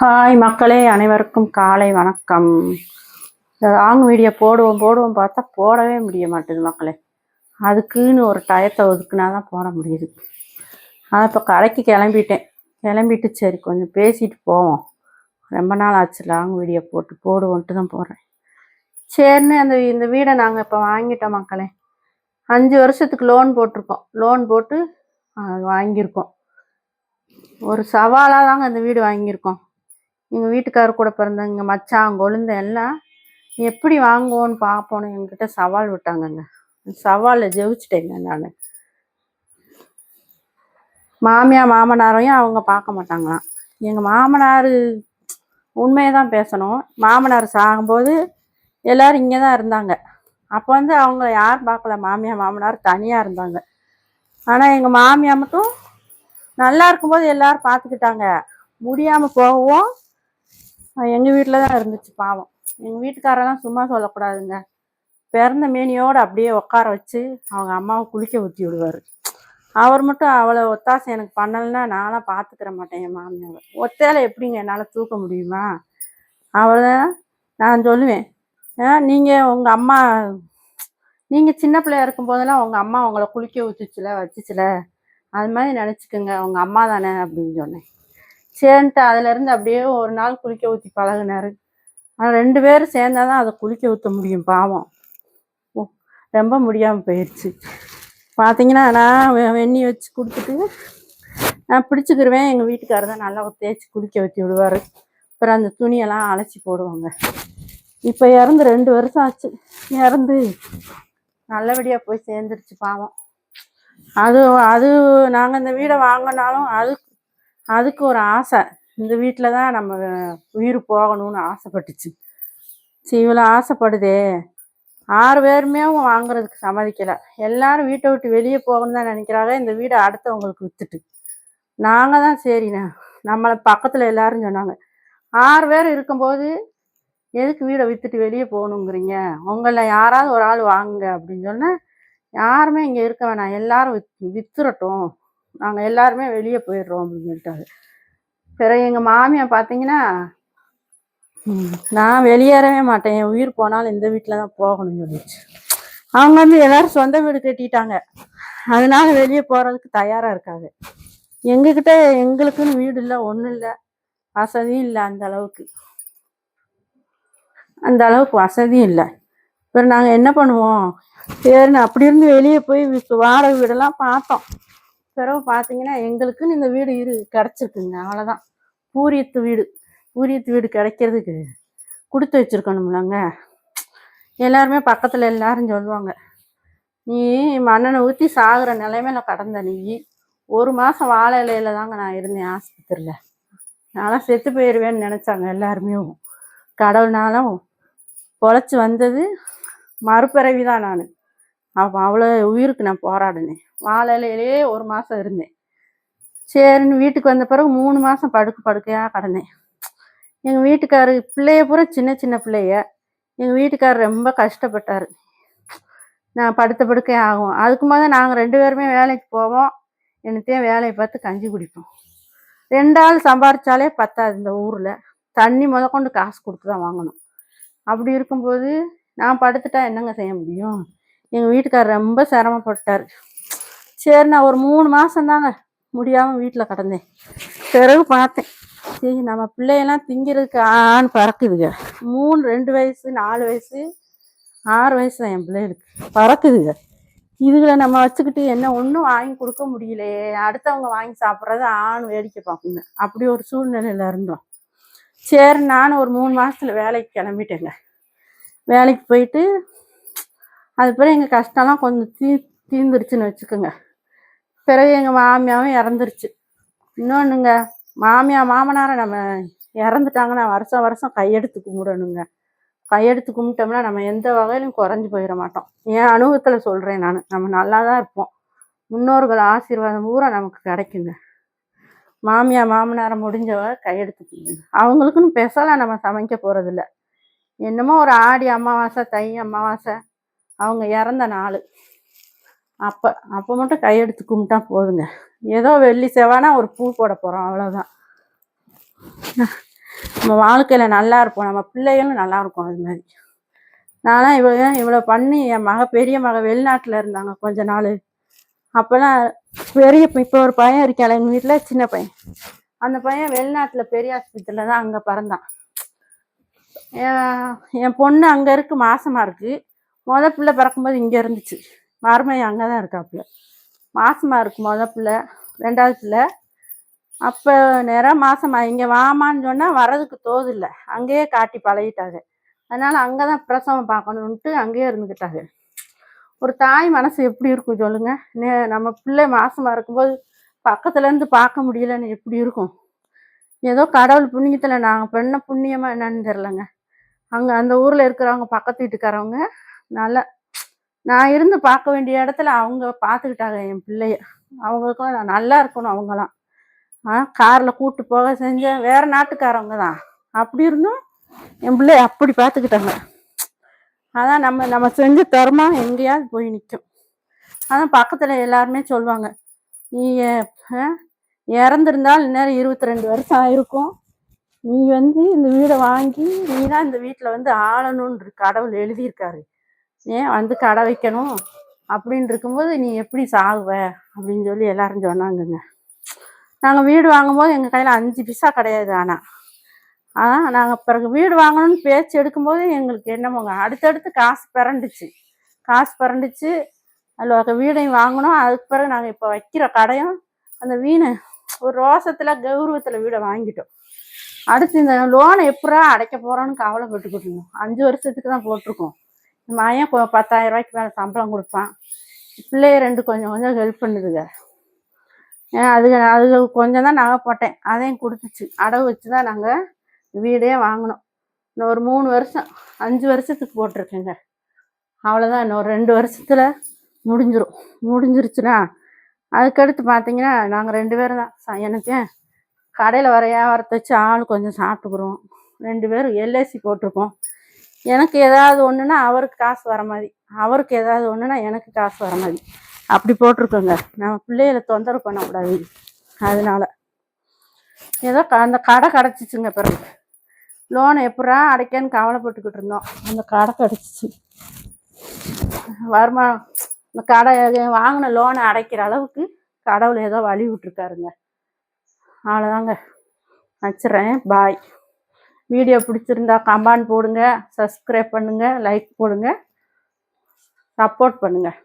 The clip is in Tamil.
ஹாய் மக்களே அனைவருக்கும் காலை வணக்கம். இந்த லாங் வீடியோ போடுவோம் போடுவோம் பார்த்தா போடவே முடிய மாட்டேங்குது மக்களே. அதுக்குன்னு ஒரு டயத்தை ஒதுக்குனா தான் போட முடியுது. நான் இப்போ கடைக்கு கிளம்பிட்டேன். கிளம்பிட்டு சரி கொஞ்சம் பேசிட்டு போவோம். ரொம்ப நாள் ஆச்சு லாங் வீடியோ போட்டு போடுவோன்ட்டு தான் போடுறேன் சரின்னு அந்த இந்த வீடை நாங்கள் இப்போ வாங்கிட்டோம் மக்களே. அஞ்சு வருஷத்துக்கு லோன் போட்டிருக்கோம். லோன் போட்டு வாங்கியிருக்கோம். ஒரு சவாலாக தாங்க இந்த வீடு வாங்கியிருக்கோம். எங்கள் வீட்டுக்காரர் கூட பிறந்த மச்சான் கொழுந்த எல்லாம் எப்படி வாங்குவோன்னு பார்ப்போன்னு எங்கிட்ட சவால் விட்டாங்கங்க. சவாலில் ஜெயிச்சிட்டேங்க நான். மாமியார் மாமனாரையும் அவங்க பார்க்க மாட்டாங்களாம். எங்கள் மாமனார் உண்மையை தான் பேசணும். மாமனார் சாகும்போது எல்லோரும் இங்கே தான் இருந்தாங்க. அப்போ வந்து அவங்க யார் பார்க்கல. மாமியார் மாமனார் தனியாக இருந்தாங்க. ஆனால் எங்கள் மாமியார் மட்டும் நல்லா இருக்கும்போது எல்லோரும் பார்த்துக்கிட்டாங்க. முடியாமல் போகவும் எங்கள் வீட்டில் தான் இருந்துச்சு பாவம். எங்கள் வீட்டுக்காரெல்லாம் சும்மா சொல்லக்கூடாதுங்க. பிறந்த மேனியோடு அப்படியே உட்கார வச்சு அவங்க அம்மாவை குளிக்க ஊற்றி விடுவார். அவர் மட்டும் அவ்வளோ ஒத்தாசை எனக்கு பண்ணலைன்னா நானும் பார்த்துக்கிற மாட்டேன் என் மாமியாவை ஒத்தையில் எப்படிங்க என்னால் தூக்க முடியுமா? அவளை நான் சொல்லுவேன். ஆ நீங்கள் உங்கள் அம்மா நீங்கள் சின்ன பிள்ளையா இருக்கும்போதெல்லாம் உங்கள் அம்மா உங்களை குளிக்க ஊற்றுச்சுல வச்சுச்சுல. அது மாதிரி நினச்சிக்கோங்க. உங்கள் அம்மா தானே அப்படின்னு சொன்னேன். சரின்ட்டு அதுலேருந்து அப்படியே ஒரு நாள் குளிக்க ஊற்றி பழகினாரு. ஆனால் ரெண்டு பேரும் சேர்ந்தாதான் அதை குளிக்க ஊற்ற முடியும் பாவம். ஓ, ரொம்ப முடியாமல் போயிடுச்சு பார்த்தீங்கன்னா நான் வெண்ணி வச்சு கொடுத்துட்டு நான் பிடிச்சிக்கிருவேன். எங்கள் வீட்டுக்காரர் தான் நல்லா தேய்ச்சி குளிக்க ஊற்றி விடுவார். அப்புறம் அந்த துணியெல்லாம் அலசி போடுவாங்க. இப்போ இறந்து ரெண்டு வருஷம் ஆச்சு. இறந்து நல்லபடியாக போய் சேர்ந்துருச்சு பாவம். அது அது நாங்கள் இந்த வீடை வாங்கினாலும் அது அதுக்கு ஒரு ஆசை. இந்த வீட்டில் தான் நம்ம உயிர் போகணும்னு ஆசைப்பட்டுச்சு. சரி இவ்வளோ ஆசைப்படுதே. ஆறு பேருமே வாங்குறதுக்கு சம்மதிக்கலை. எல்லாரும் வீட்டை விட்டு வெளியே போகணும் தான் நினைக்கிறாங்க. இந்த வீடை அடுத்தவங்களுக்கு விற்றுட்டு நாங்கள் தான் சரிண்ணே. நம்மளை பக்கத்தில் எல்லாரும் சொன்னாங்க. ஆறு பேர் இருக்கும்போது எதுக்கு வீடை விற்றுட்டு வெளியே போகணுங்கிறீங்க? உங்களில் யாராவது ஒரு ஆள் வாங்குங்க அப்படின்னு சொன்னால் யாருமே இங்கே இருக்க வேணாம். எல்லாரும் வித் விற்றுறட்டும் நாங்கள் எல்லாருமே வெளியே போயிடுறோம் அப்படின்னு சொல்லிட்டாரு. பிறகு எங்கள் மாமியார் பார்த்தீங்கன்னா நான் வெளியேறவே மாட்டேன். என் உயிர் போனாலும் இந்த வீட்டில் தான் போகணும்னு சொல்லிச்சு அவங்க வந்து எல்லாரும் சொந்த வீடு கட்டிட்டாங்க. அதனால வெளியே போகிறதுக்கு தயாராக இருக்காங்க. எங்ககிட்ட எங்களுக்குன்னு வீடு இல்லை ஒன்றும் இல்லை. வசதியும் இல்லை அந்த அளவுக்கு. அந்த அளவுக்கு வசதியும் இல்லை. அப்புறம் நாங்கள் என்ன பண்ணுவோம்? சரின்னு அப்படி இருந்து வெளியே போய் வாடகை வீடெல்லாம் பார்த்தோம். பிறகு பார்த்தீங்கன்னா எங்களுக்குன்னு இந்த வீடு இரு கிடச்சிருக்குங்க. அவ்வளோதான் பூரியத்து வீடு. பூரியத்து வீடு கிடைக்கிறதுக்கு கொடுத்து வச்சுருக்கணும்லங்க. எல்லாருமே பக்கத்தில் எல்லாரும் சொல்லுவாங்க நீ மண்ணெண்ணை ஊற்றி சாகுற நிலைமையில கடந்த நீ. ஒரு மாதம் வாழை இலையில தாங்க நான் இருந்தேன் ஆஸ்பத்திரியில். நான்லாம் செத்து போயிடுவேன்னு நினச்சாங்க எல்லாருமே. கடவுள்னாலும் பொழைச்சி வந்தது மறுபிறவி தான் நான். அப்போ அவ்வளோ உயிருக்கு நான் போராடினேன். வாழலையிலேயே ஒரு மாதம் இருந்தேன். சரின்னு வீட்டுக்கு வந்த பிறகு மூணு மாதம் படுக்க படுக்கையாக கிடந்தேன். எங்கள் வீட்டுக்காரு பிள்ளைய பூரா சின்ன சின்ன பிள்ளைய. எங்கள் வீட்டுக்காரர் ரொம்ப கஷ்டப்பட்டார். நான் படுத்த படுக்கை ஆகும். அதுக்கு முதல் நாங்கள் ரெண்டு பேருமே வேலைக்கு போவோம். என்னத்தையும் வேலையை பார்த்து கஞ்சி குடிப்போம். ரெண்டு ஆள் சம்பாரித்தாலே பத்தாது இந்த ஊரில். தண்ணி முத கொண்டு காசு கொடுத்து தான் வாங்கணும். அப்படி இருக்கும்போது நான் படுத்துட்டா என்னங்க செய்ய முடியும்? எங்கள் வீட்டுக்காரர் ரொம்ப சிரமப்பட்டார். சரி நான் ஒரு மூணு மாதந்தாங்க முடியாமல் வீட்டில் கிடந்தேன். பிறகு பார்த்தேன். சரி நம்ம பிள்ளையெல்லாம் திங்கிறதுக்கு ஆண் பறக்குதுங்க. மூணு ரெண்டு வயசு நாலு வயசு ஆறு வயசு தான் என் பிள்ளைகளுக்கு பறக்குதுங்க. இதுகளை நம்ம வச்சுக்கிட்டு என்ன ஒன்றும் வாங்கி கொடுக்க முடியலையே. அடுத்தவங்க வாங்கி சாப்பிட்றத ஆண் வேடிக்கை பார்க்குங்க. அப்படி ஒரு சூழ்நிலையில் இருந்தோம். சரி நானும் ஒரு மூணு மாதத்தில் வேலைக்கு கிளம்பிட்டேங்க. வேலைக்கு போயிட்டு அது பிறகு எங்கள் கஷ்டம்லாம் கொஞ்சம் தீ தீர்ந்துருச்சுன்னு வச்சுக்கோங்க. பிறகு எங்கள் மாமியாவும் இறந்துருச்சு. இன்னொன்றுங்க மாமியார் மாமனாரை நம்ம இறந்துட்டாங்கன்னா வருஷம் வருஷம் கையெடுத்து கும்பிடணுங்க. கையெடுத்து கும்பிட்டோம்னா நம்ம எந்த வகையிலும் குறைஞ்சி போயிட மாட்டோம். என் அனுபவத்தில் சொல்கிறேன் நான். நம்ம நல்லா தான் இருப்போம். முன்னோர்கள் ஆசீர்வாதம் பூரா நமக்கு கிடைக்குங்க. மாமியார் மாமனாரை முடிஞ்சவ கையெடுத்து கும்பிடுங்க அவங்களுக்குன்னு பெருசாலாம் நம்ம சமைக்க போகிறதில்ல என்னமோ ஒரு ஆடி அமாவாசை தை அமாவாசை அவங்க இறந்த நாள். அப்போ அப்போ மட்டும் கையெடுத்து கும்பிட்டா போதுங்க. ஏதோ வெள்ளி செவ்வானா ஒரு பூ போட போகிறோம் அவ்வளோதான் நம்ம வாழ்க்கையில் நல்லா இருப்போம். நம்ம பிள்ளைகளும் நல்லா இருக்கும் அது மாதிரி. நானும் இவ்வளோ இவ்வளோ பண்ணி என் மக பெரிய மக வெளிநாட்டில் இருந்தாங்க கொஞ்ச நாள். அப்போல்லாம் பெரிய இப்போ ஒரு பையன் இருக்காள் எங்கள் வீட்டில் சின்ன பையன். அந்த பையன் வெளிநாட்டில் பெரிய ஆஸ்பத்திரியில் தான் அங்கே பிறந்தான். என் பொண்ணு அங்கே இருக்கு மாசமாக இருக்குது முத பிள்ளை பிறக்கும்போது இங்கே இருந்துச்சு. மருமையை அங்கே தான் இருக்காப்புல. மாசமாக இருக்கு மொதல் பிள்ளை ரெண்டாவது பிள்ளை. அப்போ நேரம் மாசமா இங்கே வாமான்னு சொன்னால் வரதுக்கு தோது இல்லை. அங்கேயே காட்டி பழகிட்டாங்க. அதனால் அங்கே தான் பிரசவம் பார்க்கணுன்ட்டு அங்கேயே இருந்துக்கிட்டாங்க ஒரு தாய் மனசு எப்படி இருக்கும் சொல்லுங்க? நே நம்ம பிள்ளை மாசமாக இருக்கும்போது பக்கத்துலேருந்து பார்க்க முடியலன்னு எப்படி இருக்கும்? ஏதோ கடவுள் புண்ணியத்தில் நாங்கள் பெண்ண புண்ணியமாக என்னன்னு தெரிலங்க அங்கே அந்த ஊரில் இருக்கிறவங்க பக்கத்து வீட்டுக்காரவங்க நல்லா நான் இருந்து பார்க்க வேண்டிய இடத்துல அவங்க பார்த்துக்கிட்டாங்க என் பிள்ளைய. அவங்களுக்கும் நான் நல்லா இருக்கணும் அவங்களாம் ஆ காரில் கூட்டு போக செஞ்சேன் வேற நாட்டுக்காரவங்க தான். அப்படி இருந்தும் என் பிள்ளைய அப்படி பார்த்துக்கிட்டாங்க. அதான் நம்ம நம்ம செஞ்ச தர்மா எங்கேயாவது போய் நிற்கும் அதான் பக்கத்தில் எல்லாருமே சொல்லுவாங்க நீ இறந்துருந்தால் இந்நேரம் இருபத்தி ரெண்டு வருஷம் ஆயிருக்கும். நீ வந்து இந்த வீடை வாங்கி நீ தான் இந்த வீட்டில் வந்து ஆளணும்னு கடவுள் எழுதியிருக்காரு. ஏன் வந்து கடை வைக்கணும் அப்படின்னு இருக்கும்போது நீ எப்படி சாகுவ? அப்படின்னு சொல்லி எல்லாரும் சொன்னாங்கங்க. நாங்கள் வீடு வாங்கும்போது எங்கள் கையில் அஞ்சு பைசா கிடையாது ஆனால் ஆனால் நாங்கள் பிறகு வீடு வாங்கணும்னு பேச்சு எடுக்கும்போது எங்களுக்கு என்னமோங்க அடுத்தடுத்து காசு பிறண்டுச்சு காசு பிறண்டுச்சு அதில் வீடையும் வாங்கினோம் அதுக்கு பிறகு நாங்கள் இப்போ வைக்கிற கடையும் அந்த வீணை ஒரு ரோசத்தில் கௌரவத்தில் வீடை வாங்கிட்டோம். அடுத்து இந்த லோனை எப்படா அடைக்க போகிறோன்னு கவலைப்பட்டுக்கிட்டு இருந்தோம். அஞ்சு வருஷத்துக்கு தான் போட்டிருக்கோம். மாயன் பத்தாயிரம் ரூபாய்க்கு மேலே சம்பளம் கொடுப்பான்? பிள்ளைய ரெண்டு கொஞ்சம் கொஞ்சம் ஹெல்ப் பண்ணுதுங்க. ஏன் அது அது கொஞ்சம் தான் நகை போட்டேன். அதையும் கொடுத்துச்சு. அடவு வச்சு தான் நாங்கள் வீடே வாங்கினோம். இன்னும் ஒரு மூணு வருஷம் அஞ்சு வருஷத்துக்கு போட்டிருக்கேங்க. அவ்வளோதான் இன்னொரு ரெண்டு வருஷத்தில் முடிஞ்சிரும். முடிஞ்சிருச்சுன்னா அதுக்கடுத்து பார்த்தீங்கன்னா நாங்கள் ரெண்டு பேரும் தான். ச- எனக்கு கடையில் வர வியாபாரத்தை வச்சு ஆள் கொஞ்சம் சாப்பிட்டுக்குறோம். ரெண்டு பேரும் எல்ஐசி போட்டிருக்கோம். எனக்கு ஏதாவது ஒன்றுன்னா அவருக்கு காசு வர மாதிரி. அவருக்கு ஏதாவது ஒன்றுனா எனக்கு காசு வர மாதிரி. அப்படி போட்டிருக்கோங்க. நம்ம பிள்ளைகளை தொந்தரவு பண்ணக்கூடாது. அதனால. ஏதோ க- அந்த கடை கிடச்சிச்சுங்க பிறகு. லோன் எப்படா அடைக்கன்னு கவலைப்பட்டுக்கிட்டு இருந்தோம். அந்த கடை கிடச்சிச்சு. வருமானம் இந்த கடை வாங்கின லோனை அடைக்கிற அளவுக்கு கடவுள் ஏதோ வழி விட்டுருக்காருங்க. அவ்வளோதாங்க வச்சுறேன். பாய் வீடியோ பிடிச்சிருந்தா கமெண்ட் போடுங்க சப்ஸ்கிரைப் பண்ணுங்கள் லைக் போடுங்க சப்போர்ட் பண்ணுங்கள்